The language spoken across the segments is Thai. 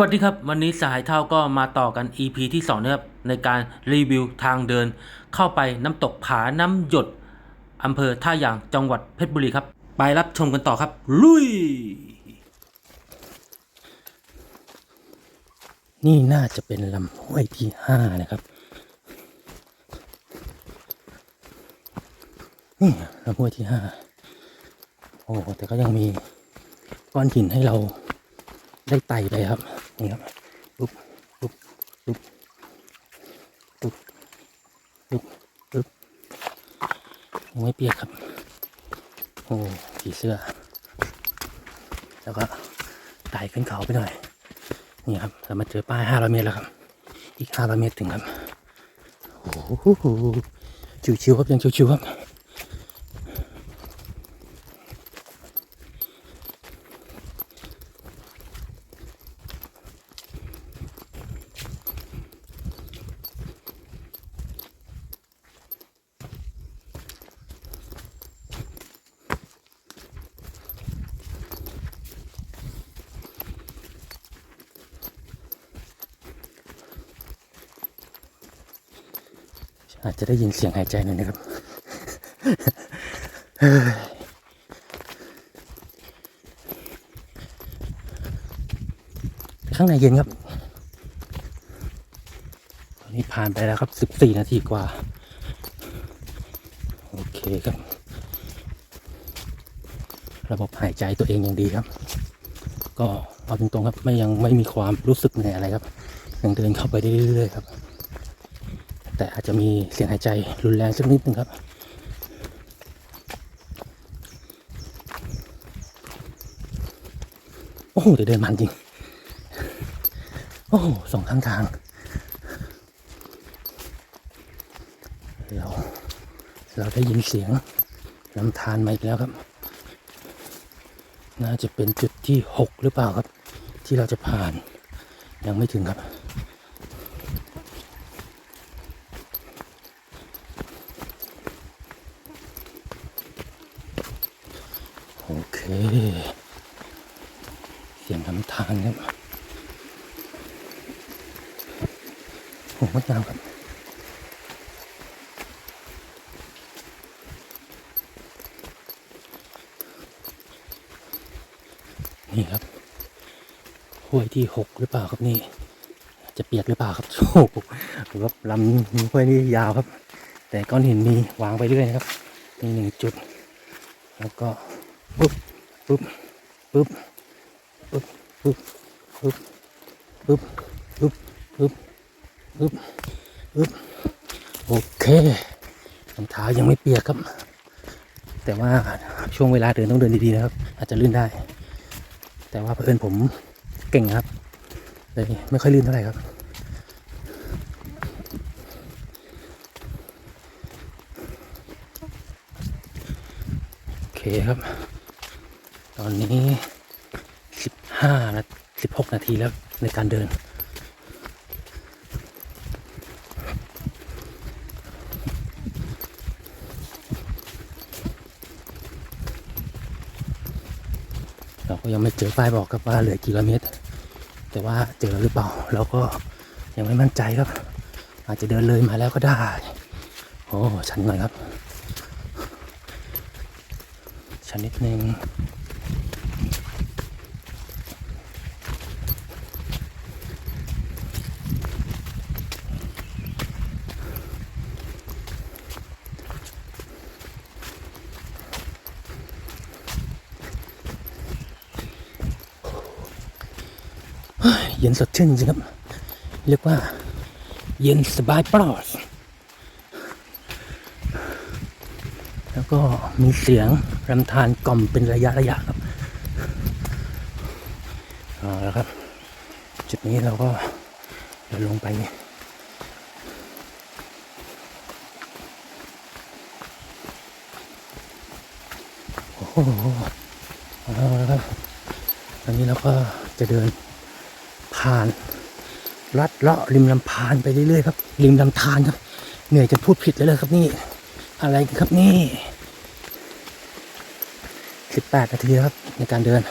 วัสดีครับ วันนี้สายเท่าก็มาต่อกัน EP ที่2นะครับในการรีวิวทางเดิน เข้าไปน้ำตกผาน้ำหยดอำเภอท่ายางจังหวัดเพชรบุรีครับ ไปรับชมกันต่อครับ ลุย นี่น่าจะเป็นลำห้วยที่ห้านะครับนี่ลำห้วยที่ห้าโอ้แต่ก็ยังมีก้อนหินให้เราได้ไต่ไปครับ นี่ครับปุ๊บปุ๊บปุ๊บปุ๊บปุ๊บปุ๊บยังไม่เปียกครับ โอ้ผีเสื้อ แล้วก็ไต่ขึ้นเขาไปหน่อย นี่ครับเรามาเจอป้าย500เมตรแล้วครับ อีก500เมตรถึงครับ โอ้โหชิวๆครับยังชิวๆครับ อาจจะได้ยินเสียงหายใจหน่อยนะครับข้างในเย็นครับ ตอนนี้ผ่านไปแล้วครับ 14 นาทีกว่า โอเคครับ ระบบหายใจตัวเองยังดีครับ ก็เอาตรงๆครับ ไม่ยังไม่มีความรู้สึกเหนื่อยอะไรครับ ยังเดินเข้าไปได้เรื่อยๆครับ แต่อาจจะมีเสียงหายใจรุนแรงสักนิดนึงครับ โอ้โหเดี๋ยวเดินมันจริง โอ้โหสองข้างทางเราเราได้ยินเสียงลำธารมาอีกแล้วครับ น่าจะเป็นจุดที่หกหรือเปล่าครับ ที่เราจะผ่านยังไม่ถึงครับ เสียงลำธารครับโอ้งดงามครับนี่ครับห้วยที่หกหรือเปล่าครับนี่ จะเปียกหรือเปล่าครับโอ้โหครับลำห้วยนี่ยาวครับ แต่ก้อนหินมีวางไปเรื่อยนะครับนี่หนึ่งจุด แล้วก็ปุ๊บ ปุ๊บปุ๊บปุ๊บปุ๊บปุ๊บปุ๊บปุ๊บปุ๊บปุ๊บปุ๊บโอเครองเท้ายังไม่เปียกครับ แต่ว่าช่วงเวลาเดินต้องเดินดีๆนะครับ อาจจะลื่นได้ แต่ว่าเพื่อนผมเก่งครับเลยไม่ค่อยลื่นเท่าไหร่ครับโอเคครับ ตอนนี้สิบห้านาสิบหกนาทีแล้วในการเดิน เราก็ยังไม่เจอป้ายบอกครับว่าเหลือกิโลเมตร แต่ว่าเจอหรือเปล่า เราก็ยังไม่มั่นใจครับ อาจจะเดินเลยมาแล้วก็ได้ โอ้ชันหน่อยครับ ชันนิดนึง เย็นสดชื่นจริงครับ เรียกว่า เย็นสบายปลอด แล้วก็มีเสียงรำธารกล่อมเป็นระยะระยะครับเอาละครับ จุดนี้เราก็เดินลงไปโอ้โหเอาละครับตอนนี้เราก็จะเดิน ผ่านลัดเลาะริมลำพานไปเรื่อยๆครับริมลำธารครับเหนื่อยจะพูดผิดแล้วเลยครับนี่ อะไรครับนี่สิบแปดนาทีครับในการเดิน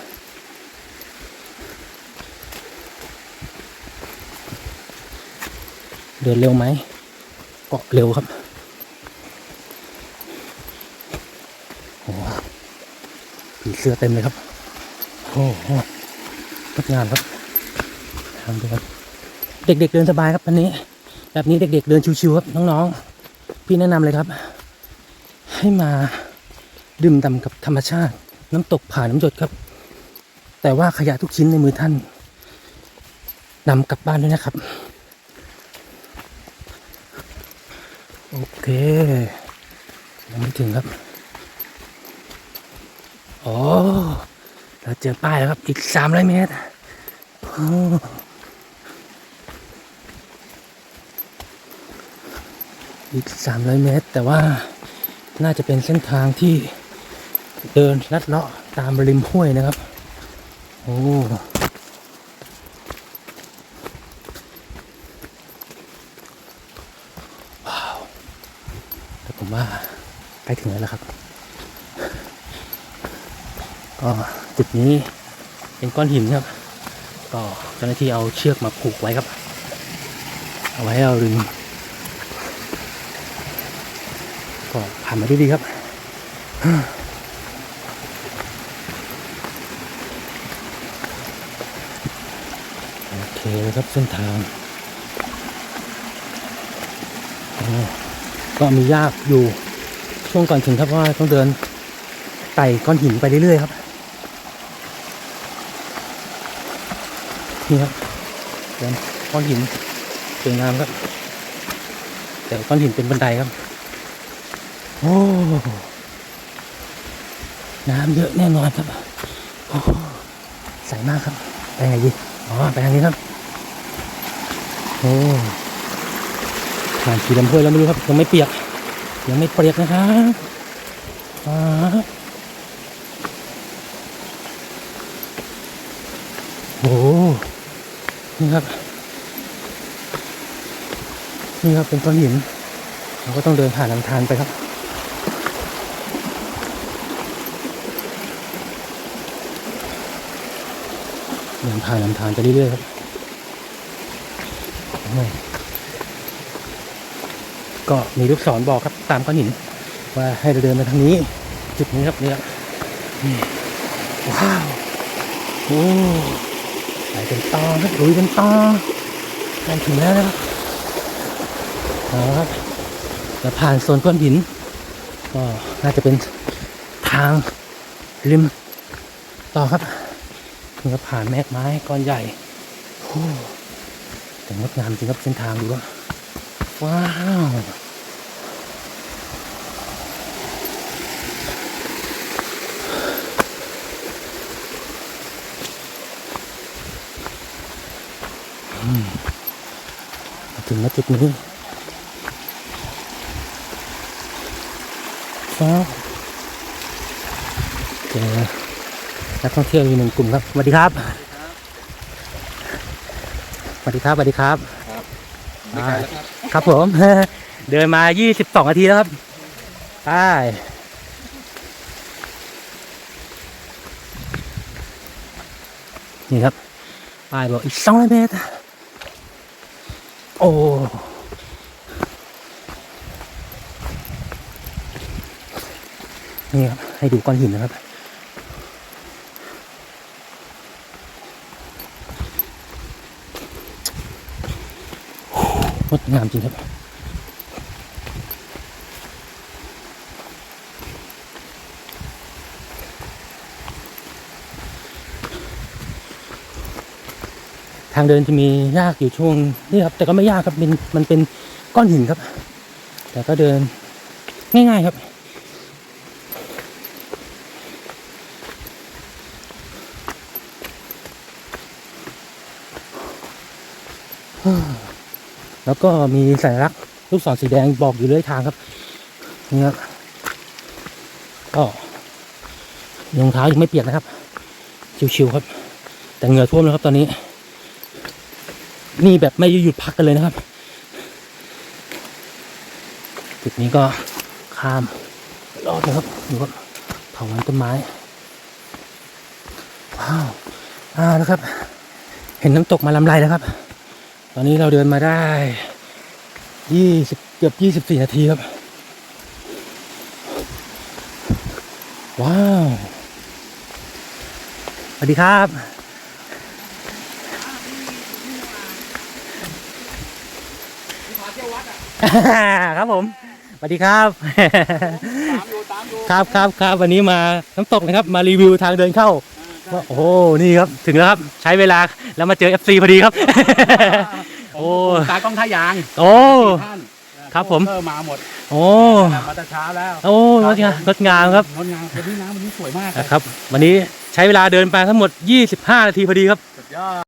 เดินเร็วไหมเก็เร็วครับโอ้โหผีเสื้อเต็มเลยครับโอ้โหงดงามครับ ทางเดินเด็กๆเดินสบายครับอันนี้ แบบนี้เด็กๆเดินชิวๆครับน้องๆ พี่แนะนำเลยครับ ให้มาดื่มด่ำกับธรรมชาติ น้ำตกผ่าน้ำหยดครับ แต่ว่าขยะทุกชิ้นในมือท่านนำกลับบ้านด้วยนะครับ โอเคยังไม่ถึงครับโอ๋อเราเจอป้ายแล้วครับ อีกสามร้อยเมตร อีกสามร้อยเมตร แต่ว่าน่าจะเป็นเส้นทางที่เดินลัดเลาะตามริมห้วยนะครับ โอ้ว้าวแต่ผมว่าใกล้ถึงแล้วครับ ก็จุดนี้เป็นก้อนหินครับ ก็เจ้าหน้าที่เอาเชือกมาผูกไว้ครับ เอาไว้ให้เราดึง ก็ผ่านมาด้วยดีครับโอเคเลยครับเส้นทางก็มียากอยู่ช่วงก่อนถึงครับเพราะว่าต้องเดินไต่ก้อนหินไปเรื่อยๆครับนี่ครับเดินก้อนหินสวยงามครับแต่ก้อนหินเป็นบันไดครับ โอ้น้ำเยอะแน่นอนครับใสมากครับ ไปไงดีอ๋อไปทางนี้ครับโอ้ผ่านขี่ลำห้วยแล้วไม่รู้ครับยังไม่เปียก ยังไม่เปียกนะครับอ่าโอ้นี่ครับ นี่ครับเป็นก้อนหิน เราก็ต้องเดินผ่านลำธารไปครับ เดินผ่านลำธารไปเรื่อยๆครับก็มีลูกศรบอกครับตามก้อนหิน ว่าให้เราเดินมาทางนี้ จุดนี้ครับเนี่ยว้าวโอ้ไหลเป็นตอครับลุยเป็นตอใกล้ถึงแล้วนะครับเอาละครับจะผ่านโซนก้อนหิน ก็น่าจะเป็นทางริมต่อครับ นี่ก็ผ่านแมกไม้ก้อนใหญ่โอ้แต่งดงามจริงครับเส้นทางดูว่าว้าวมาถึงณจุดนี้ว้าวเจอ นักท่องเที่ยวอยู่หนึ่งกลุ่มครับสวัสดีครับสวัสดีครับสวัสดีครับ ไม่ไกลแล้วครับ ครับผม เดินมา 22 นาทีแล้วครับไปนี่ครับป้ายบอกอีก200เมตร โอ้นี่ครับให้ดูก้อนหินนะครับ งามจริงครับทางเดินจะมียากอยู่ช่วงนี่ครับ แต่ก็ไม่ยากครับเป็นมันเป็นก้อนหินครับ แต่ก็เดินง่าย ๆครับ แล้วก็มีสัญลักษณ์ลูกศรสีแดงบอกอยู่เรื่อยทางครับนี่ครับก็รองเท้ายังไม่เปียกนะครับ ชิวๆครับ แต่เหงื่อท่วมแล้วครับตอนนี้ นี่แบบไม่หยุดพักกันเลยนะครับจุดนี้ก็ข้ามรอดนะครับดูครับเถาวันต้นไม้ว้าวอ่านะครับ เห็นน้ำตกมาลำไรแล้วครับ ตอนนี้เราเดินมาได้ยี่สิบเกือบยี่สิบสี่นาทีครับ ว้าว สวัสดีครับ ครับผม สวัสดีครับตามดูตามดูครับครับครับวันนี้มาน้ำตกนะครับ มารีวิวทางเดินเข้า ว่าโอ้โหนี่ครับถึงแล้วครับใช้เวลาแล้วมาเจอ FC พอดีครับ โอ้ตากล้องท่ายางโอ้ท่านครับผมเออมาหมดโอ้มาแต่เช้าแล้วโอ้งดงามงดงามครับงดงามวันนี้น้ำวันนี้สวยมากเลยนะครับ วันนี้ใช้เวลาเดินไปทั้งหมด 25 นาทีพอดีครับสุดยอด